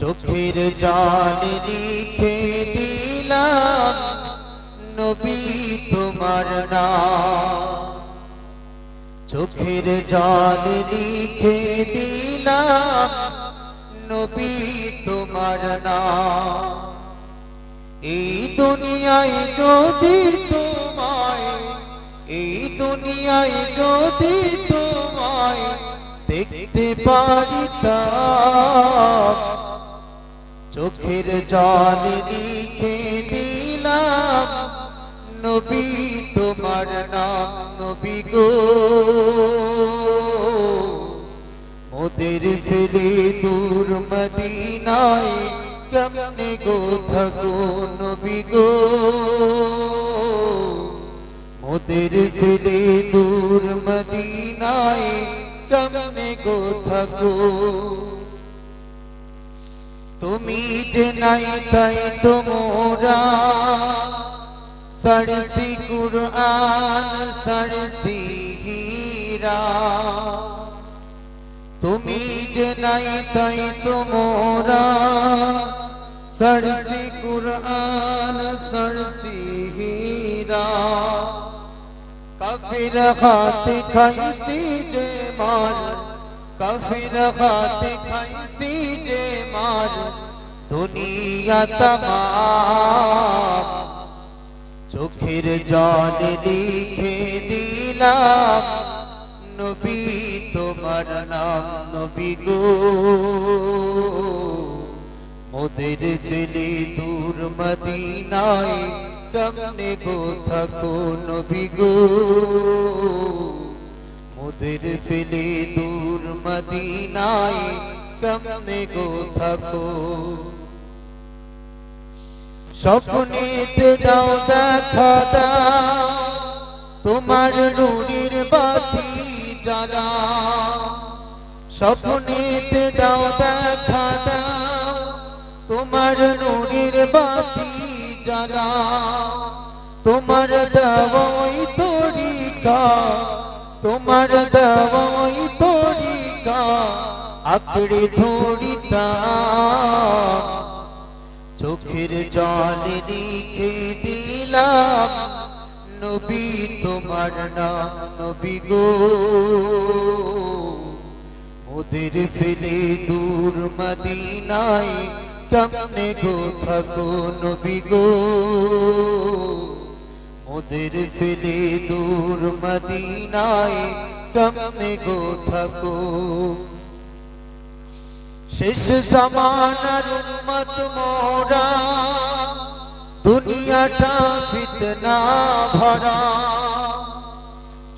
চোখের জল লিখে দিলাম, নবী তোমার নাম। চোখের জল লিখে দিলাম, নবী তোমার নাম। এই দুনিয়ায় যদি তোমায়, এই দুনিয়ায় যদি তোমায় দেখতে পারিতাম চোখের জল লিখে দিলাম, নবী তোমার নাম, নবী গো। মোদের ফেলে দূর মদিনায় কেমনে গো থাকো, নবী গো? মোদের ফেলে দূর মদিনায় কেমনে গো থাকো? তুমি যে নাই তাই তোমরা সরসি কুরআন সরসি হীরা। তুমি যে নাই তাই তোমরা সরসি কুরআন সরসি হীরা। কাফির খাতে খাইছি যে মার। কাফির খাতে খাইছি যে মার দুনিয়া তমাম। চোখের জল লিখে দিলাম, নবী তোমার নাম নবী গো। মোদের ফেলে দূর মদিনায় কেমনে গো থাকো নবী গো? মোদের ফেলে মদিনায় কেমনে গো থাকো? স্বপ্নেতে দাও দেখা দাও তোমার নুরির বাতি জ্বালা। স্বপ্নেতে দাও দেখা দাও তোমার নুরির বাতি জ্বালা। তোমার দেওয়াই তরিকা, তোমার দেওয়াই তরিকা। আঁকড়ে ধরিতা চোখের জল লিখে দিলাম, নবী তোমার নাম, নবী গো। মোদের ফেলে দূর মদিনায় কেমনে গো থাকো, নবী গো? মোদের ফেলে দূর মদিনায় কেমনে গো থাকো শেষ জামানার উম্মত মোরা দুনিয়াটা ফিতনা ভরা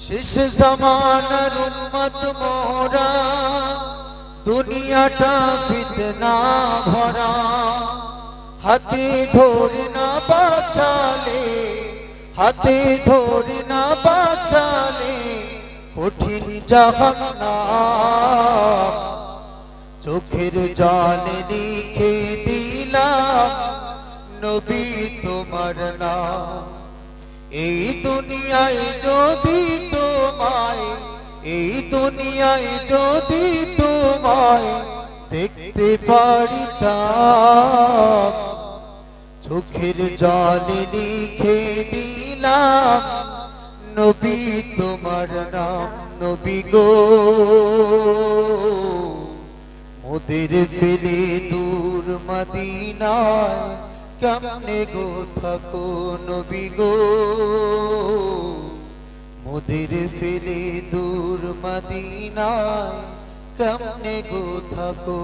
শেষ জামানার উম্মত মোরা দুনিয়াটা ফিতনা ভরা হাতে ধরে না বাঁচালে হাতে ধরে না বাঁচালে কঠিন জাহান্নাম, চোখের জল লিখে দিলাম, নবী তোমার নাম। এই দুনিয়ায় যদি তোমায়, এই দুনিয়ায় যদি তোমায় দেখতে পারিতাম, চোখের জল লিখে দিলাম তোমার নাম নবী গো। মোদের ফেলে দূর মদিনায় কেমনে গো থাকো নবী গো? মোদের ফেলে দূর মদিনায় কেমনে গো থাকো?